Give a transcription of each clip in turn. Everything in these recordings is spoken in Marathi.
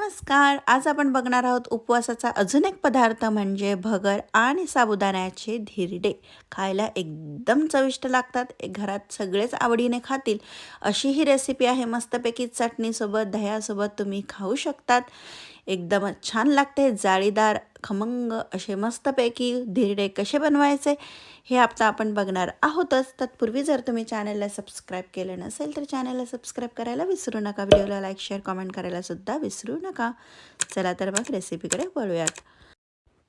नमस्कार. आज आपण बघणार आहोत उपवासाचा अजून एक पदार्थ म्हणजे भगर आणि साबुदाण्याचे धिरडे. खायला एकदम चविष्ट लागतात. एक घरात सगळेच आवडीने खातील. अशी ही रेसिपी आहे. मस्तपैकी चटणीसोबत दह्यासोबत तुम्ही खाऊ शकतात. एकदमच छान लागते. जाळीदार खमंग असे मस्तपैकी धिरडे कसे बनवायचे हे आता आपण बघणार आहोतच. तत्पूर्वी जर तुम्ही चॅनलला सबस्क्राईब केलं नसेल तर चॅनलला सबस्क्राईब करायला विसरू नका. व्हिडिओला लाईक शेअर कॉमेंट करायलासुद्धा विसरू नका. चला तर मग रेसिपीकडे वळूयात.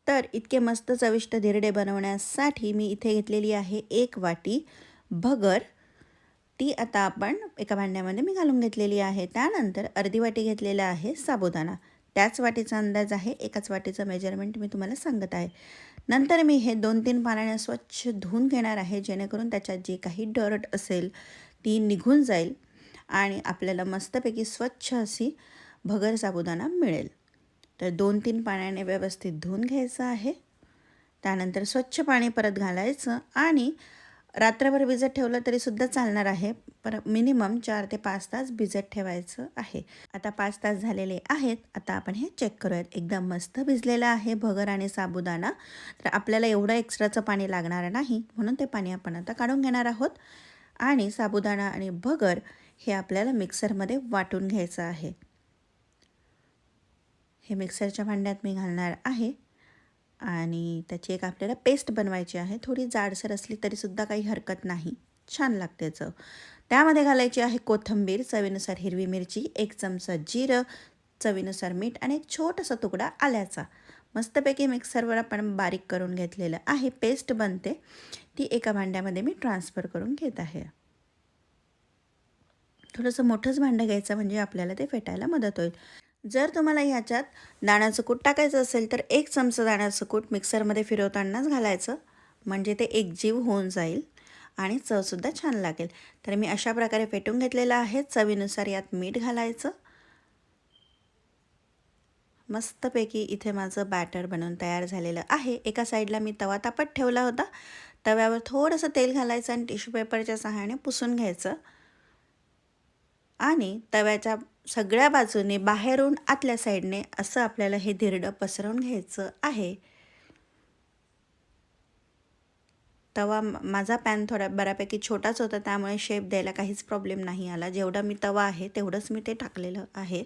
तर इतके मस्त चविष्ट धिरडे बनवण्यासाठी मी इथे घेतलेली आहे एक वाटी भगर. ती आता आपण एका भांड्यामध्ये मी घालून घेतलेली आहे. त्यानंतर अर्धी वाटी घेतलेला आहे साबुदाणा. त्याच वाटीचा अंदाज आहे एकाच वाटीचं मेजरमेंट मी तुम्हाला सांगत आहे. नंतर मी हे दोन तीन पाण्याने स्वच्छ धुवून घेणार आहे जेणेकरून त्याच्यात जी काही डर्ट असेल ती निघून जाईल आणि आपल्याला मस्तपैकी स्वच्छ अशी भगर साबुदाणा मिळेल. तर दोन तीन पाण्याने व्यवस्थित धुवून घ्यायचं आहे. त्यानंतर स्वच्छ पाणी परत घालायचं आणि रात्रभर भिजत ठेवलं तरीसुद्धा चालणार आहे पर मिनिमम चार ते पाच तास भिजत ठेवायचं आहे. आता पाच तास झालेले आहेत आता आपण हे चेक करूयात. एकदम मस्त भिजलेलं आहे भगर आणि साबुदाणा. तर आपल्याला एवढं एक्स्ट्राचं पाणी लागणार नाही म्हणून ते पाणी आपण आता काढून घेणार आहोत. आणि साबुदाणा आणि भगर हे आपल्याला मिक्सरमध्ये वाटून घ्यायचं आहे. हे मिक्सरच्या भांड्यात मी घालणार आहे. आणि त्याची एक आपल्याला पेस्ट बनवायची आहे. थोडी जाडसर असली तरीसुद्धा काही हरकत नाही. छान लागते चव. त्यामध्ये घालायची आहे कोथिंबीर चवीनुसार हिरवी मिरची एक चमचा जिरं चवीनुसार मीठ आणि एक छोटासा तुकडा आल्याचा. मस्तपैकी मिक्सरवर आपण बारीक करून घेतलेलं आहे पेस्ट बनते. ती एका भांड्यामध्ये मी ट्रान्सफर करून घेत आहे. थोडंसं मोठंच भांडं घ्यायचं म्हणजे आपल्याला ते फेटायला मदत होईल. जर तुम्हाला ह्याच्यात दाण्याचं कूट टाकायचं असेल तर एक चमचा दाण्याचं कूट मिक्सरमध्ये फिरवतानाच घालायचं. म्हणजे ते एकजीव होऊन जाईल आणि चवसुद्धा छान लागेल. तर मी अशा प्रकारे फेटून घेतलेलं आहे. चवीनुसार यात मीठ घालायचं. मस्तपैकी इथे माझं बॅटर बनवून तयार झालेलं आहे. एका साईडला मी तवा तापत ठेवला होता. तव्यावर थोडंसं तेल घालायचं आणि टिश्यू पेपरच्या सहाय्याने पुसून घ्यायचं. आणि तव्याच्या सगळ्या बाजूने बाहेरून आतल्या साईडने असं आपल्याला हे धिरडं पसरवून घ्यायचं आहे. तवा माझा पॅन थोडा बऱ्यापैकी छोटाच होता त्यामुळे शेप द्यायला काहीच प्रॉब्लेम नाही आला. जेवढा मी तवा आहे तेवढंच मी ते टाकलेलं आहे.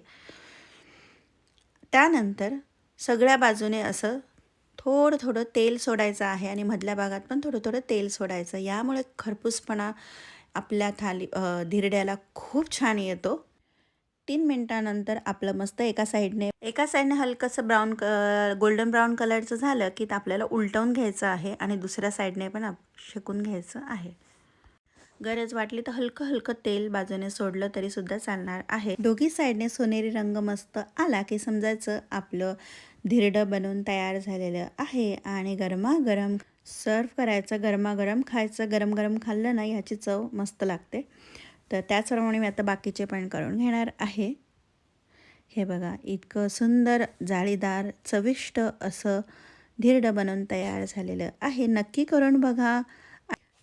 त्यानंतर सगळ्या बाजूने असं थोडं थोडं तेल सोडायचं आहे आणि मधल्या भागात पण थोडं थोडं तेल सोडायचं. यामुळे खरपूसपणा आपल्या थाली धिरड्याला खूप छान येतो. तीन मिनटानंतर आपलं मस्त एका साईडने एका साईडने हलकंसं ब्राऊन क गोल्डन ब्राऊन कलरचं झालं की आपल्याला उलटवून घ्यायचं आहे आणि दुसऱ्या साईडने पण शेकून घ्यायचं आहे. गरज वाटली तर हलकं हलकं तेल बाजूने सोडलं तरी सुद्धा चालणार आहे. दोघी साईडने सोनेरी रंग मस्त आला की समजायचं आपलं धिरडं बनवून तयार झालेलं आहे आणि गरमागरम सर्व करायचं गरमागरम खायचं गरम गरम खाल्लं ना ह्याची चव मस्त लागते. तर त्याचप्रमाणे मी आता बाकीचे पण करून घेणार आहे. हे बघा इतकं सुंदर जाळीदार चविष्ट असं धिरडं बनवून तयार झालेलं आहे. नक्की करून बघा.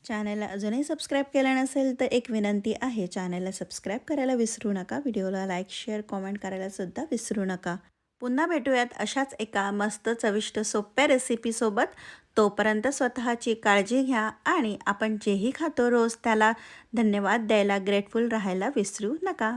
चॅनलला अजूनही सबस्क्राईब केलं नसेल तर एक विनंती आहे चॅनलला सबस्क्राईब करायला विसरू नका. व्हिडिओला लाईक शेअर कॉमेंट करायलासुद्धा विसरू नका. पुन्हा भेटूयात अशाच एका मस्त चविष्ट सोप्या रेसिपीसोबत तोपर्यंत स्वतःची काळजी घ्या आणि आपण जेही खातो रोज त्याला धन्यवाद द्यायला ग्रेटफुल राहायला विसरू नका.